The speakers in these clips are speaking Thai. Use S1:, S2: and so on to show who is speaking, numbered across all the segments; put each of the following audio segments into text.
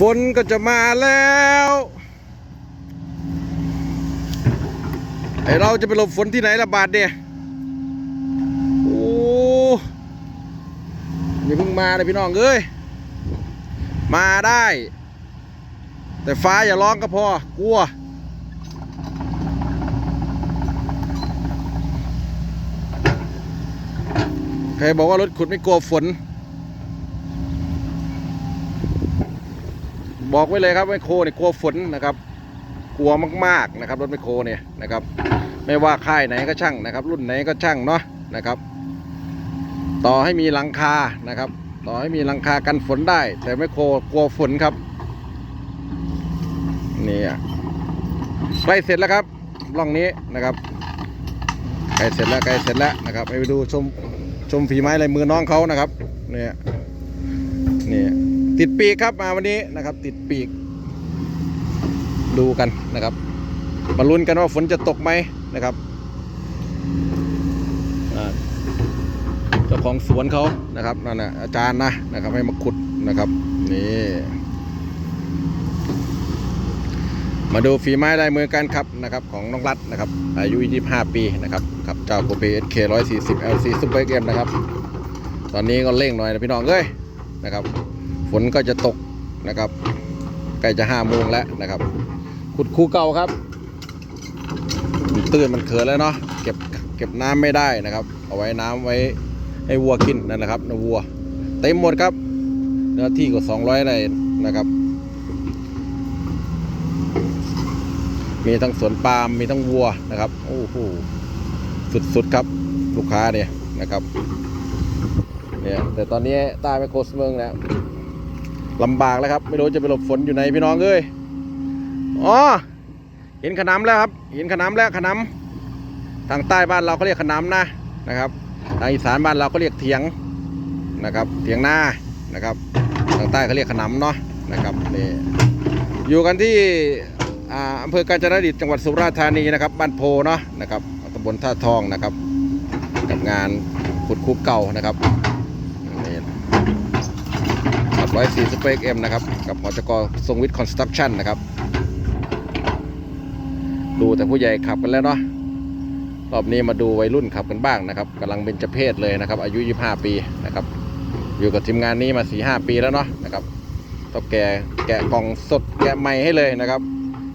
S1: ฝนก็จะมาแล้วไอเราจะไปหลบฝนที่ไหนละบาทเนี่ยโอ้ยเพิ่งมาเลยพี่น้องเอ้ยมาได้ แต่ฟ้าอย่าร้องก็พอกลัวใครบอกว่ารถขุดไม่กลัวฝน บอกไว้เลยครับไมโครเนี่ยกลัวฝนนะครับ กลัวมากๆนะครับรถไมโครเนี่ยนะครับ ไม่ว่าค่ายไหนก็ช่างนะครับ รุ่นไหนก็ช่างเนาะนะครับ ต่อให้มีหลังคานะครับ ต่อให้มีหลังคากันฝนได้ แต่ไมโครกลัวฝนครับนี่อะใกล้เสร็จแล้วครับร่องนี้นะครับใกล้เสร็จแล้วใกล้เสร็จแล้วนะครับไปดูชมชมฝีไม้ลายมือน้องเขานะครับเนี่ยนี่ ติดปีกครับมาวันนี้นะครับ ติดปีก ดูกันนะครับมาลุ้นกันว่าฝนจะตกไหมนะครับเจ้าของสวนเขานะครับนั่นนะอาจารย์นะนะครับให้มาขุดนะครับนี่มาดูฝีไม้ลายมือการขับนะครับของน้องรัฐนะครับ อายุ 25 ปีนะครับขับเจ้าโกเบ SK 140 LC Super M นะครับ ตอนนี้ก็เร่งหน่อยนะพี่น้องเอ้ยนะครับ ฝนก็จะตกนะครับใกล้จะห้าโมงแล้วนะครับขุดคูเก่าครับตื้นมันเขินแล้วเนาะเก็บเก็บน้ำไม่ได้นะครับ เอาไว้น้ำไว้ให้วัวกินนั่นแหละครับนวัวเต็มหมดครับเนื้อที่ก็200ไร่นะครับ มีทั้งสวนปาล์มมีทั้งวัวนะครับโอ้โหสุดๆครับลูกค้าเนี่ยนะครับเนี่ยแต่ตอนนี้ใต้ไมโครสเมืองแล้ว ลำบากแล้วครับ ไม่รู้จะไปหลบฝนอยู่ไหนพี่น้องเอ้ยอ๋อเห็นขนำแล้วครับเห็นขนำแล้วขนำทางใต้บ้านเราเขาเรียกขนำนะนะครับทางอีสานบ้านเราก็เรียกเถียงนะครับเถียงหน้านะครับ ทางใต้เขาเรียกขนำเนาะนะครับนี่อยู่กันที่อ่าอำเภอกาญจนดิตจังหวัดสุราษฎร์ธานีนะครับบ้านโพเนาะนะครับตำบลท่าทองนะครับกับงานขุดคูเก่านะครับ ขับร้อยสี่สเปกเอ็มนะครับ กับหอจกทรงวิทย์คอนสตรักชั่นนะครับ ดูแต่ผู้ใหญ่ขับกันแล้วเนาะรอบนี้มาดูวัยรุ่นขับกันบ้างนะครับกำลังเป็นเจเพศเลยนะครับ อายุ 25 ปีนะครับ อยู่กับทีมงานนี้มา 4-5 ปีแล้วเนาะนะครับต้องแกะแกะกล่องสดแกะใหม่ให้เลยนะครับ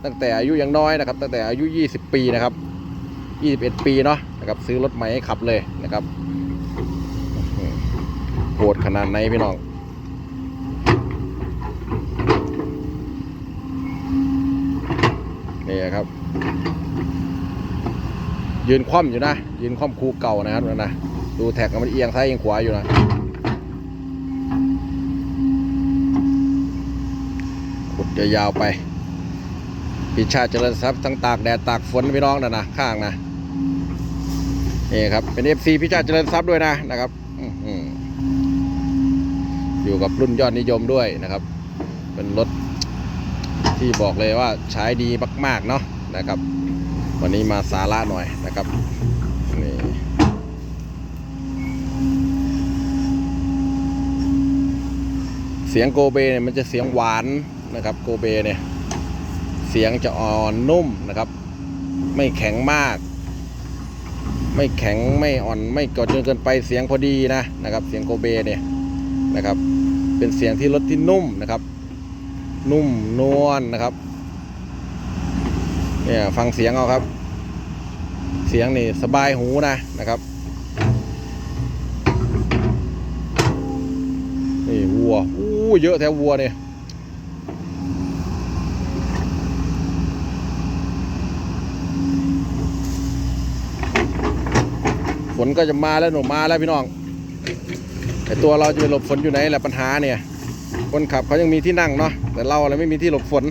S1: ตั้งแต่อายุยังน้อยนะครับ ตั้งแต่อายุ 20 ปีนะครับ 21 ปีเนาะนะครับซื้อรถใหม่ให้ขับเลยนะครับโหดขนาดไหนพี่น้อง ครับ ยืนคว่ำอยู่นะ ยืนคว่ำคูเก่านะครับนะดูแท็กมันเอียงซ้ายเอียงขวาอยู่นะขุดยาวๆไปพิชาเจริญทรัพย์ทั้งตากแดดตากฝนพี่น้องนะนะข้างนะนี่ครับเป็น FC พิชาเจริญทรัพย์ด้วยนะนะครับอยู่กับรุ่นยอดนิยมด้วยนะครับ เป็นรถ ที่บอกเลยว่าใช้ดีมาก ๆ เนาะนะครับ วันนี้มาสาระหน่อยนะครับนี่เสียงโกเบเนี่ยมันจะเสียงหวานนะครับโกเบเนี่ยเสียงจะอ่อนนุ่มนะครับ ไม่แข็งมาก ไม่แข็งไม่อ่อนไม่กดจนเกินไปเสียงพอดีนะนะครับ เสียงโกเบเนี่ยนะครับ เป็นเสียงที่รถที่นุ่มนะครับ นุ่มนวลนะครับเนี่ยฟังเสียงเอาครับ เสียงนี่สบายหูนะนะครับนี่วัวอู้เยอะแถววัวเนี่ยฝนก็จะมาแล้วหนูมาแล้วพี่น้องไอตัวเราจะไปหลบฝนอยู่ไหนแหละปัญหาเนี่ย คนขับเขายังมีที่นั่งเนาะแต่เราอะไรไม่มีที่หลบฝน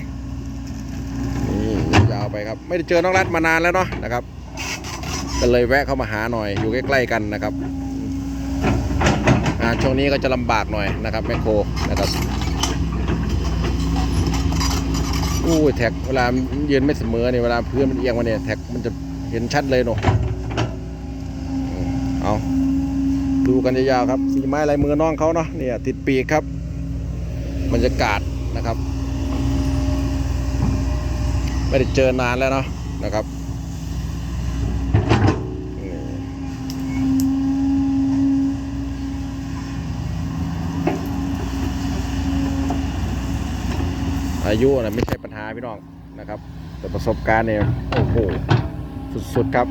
S1: นี่ยาวไปครับ ไม่ได้เจอน้องรัฐมานานแล้วเนาะนะครับก็เลยแวะเข้ามาหาหน่อยอยู่ใกล้ๆกันนะครับอ่าช่วงนี้ก็จะลำบากหน่อยนะครับแมคโครนะครับอู้ยแท็กเวลายืนไม่เสมอเนี่ยเวลาพื้นมันเอียงมาเนี่ยแท็กมันจะเห็นชัดเลยเนาะเอาดูกันยาวๆครับสีไม้ลายมือน้องเขาเนาะเนี่ยติดปีกครับ บรรยากาศนะครับ ไม่ได้เจอนานแล้วเนาะนะครับอายุนะไม่ใช่ปัญหาพี่น้องนะครับ แต่ประสบการณ์เนี่ยโอ้โหสุดๆครับ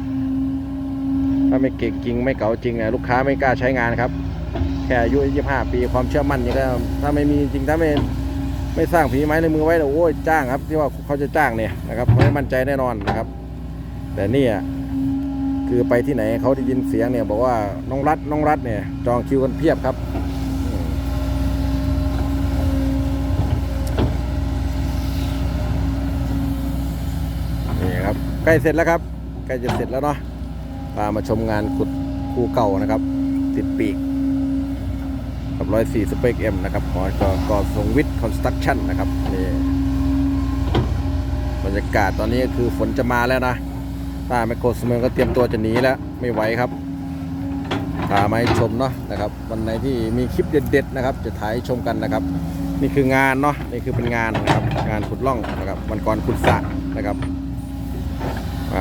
S1: ถ้าไม่เก่งจริงไม่เก๋าจริงเนี่ยลูกค้าไม่กล้าใช้งานครับ ค่อายุ25 ปีความเชื่อมั่นนี่ก็ถ้าไม่มีจริงถ้าไม่ไม่สร้างผีไม้ในมือไว้เนี่ยโอ้ยจ้างครับ ที่ว่าเขาจะจ้างเนี่ยนะครับไม่มั่นใจแน่นอนนะครับ แต่นี่คือไปที่ไหนเขาได้ยินเสียงเนี่ยบอกว่าน้องรัฐน้องรัฐเนี่ย จองคิวกันเพียบครับนี่ครับใกล้เสร็จแล้วครับใกล้จะเสร็จแล้วเนาะพามาชมงานขุดคูเก่านะครับ ติดปีก กับร้อยสี่สเปกเอ็มนะครับของกกทรงวิทย์คอนสตรักชั่นนะครับนี่บรรยากาศตอนนี้ก็คือฝนจะมาแล้วนะตาแมโครสเมืองก็เตรียมตัวจะหนีแล้วไม่ไหวครับพามาให้ชมเนาะนะครับวันไหนที่มีคลิปเด็ดๆนะครับ จะถ่ายชมกันนะครับ นี่คืองานเนาะนี่คือเป็นงานนะครับงานขุดล่องนะครับวันก่อนขุดสระนะครับ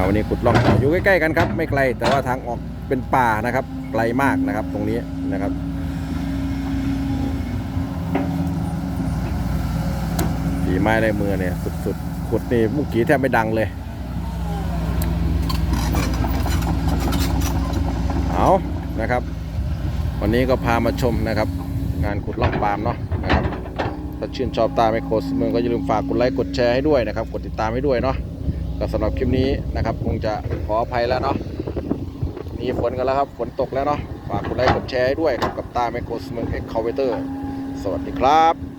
S1: วันนี้ขุดล่องอยู่ใกล้ๆกันครับ ไม่ไกลแต่ว่าทางออกเป็นป่านะครับไกลมากนะครับตรงนี้นะครับ ฝีไม้ลายมือเนี่ย สุดๆขุดนี่มุกกี้แทบไม่ดังเลย เอานะครับ วันนี้ก็พามาชมนะครับ งานขุดล่องปาล์มเนาะนะครับถ้าชื่นชอบตาไมโครสเมืองก็อย่าลืมฝากกดไลค์กดแชร์ให้ด้วยนะครับ กดติดตามให้ด้วยเนาะก็สำหรับคลิปนี้นะครับ คงจะขออภัยแล้วเนาะมีฝนกันแล้วครับฝนตกแล้วเนาะฝากกดไลค์กดแชร์ให้ด้วยครับกับตาไมโครสเมืองเอ็กคาเวเตอร์สวัสดีครับ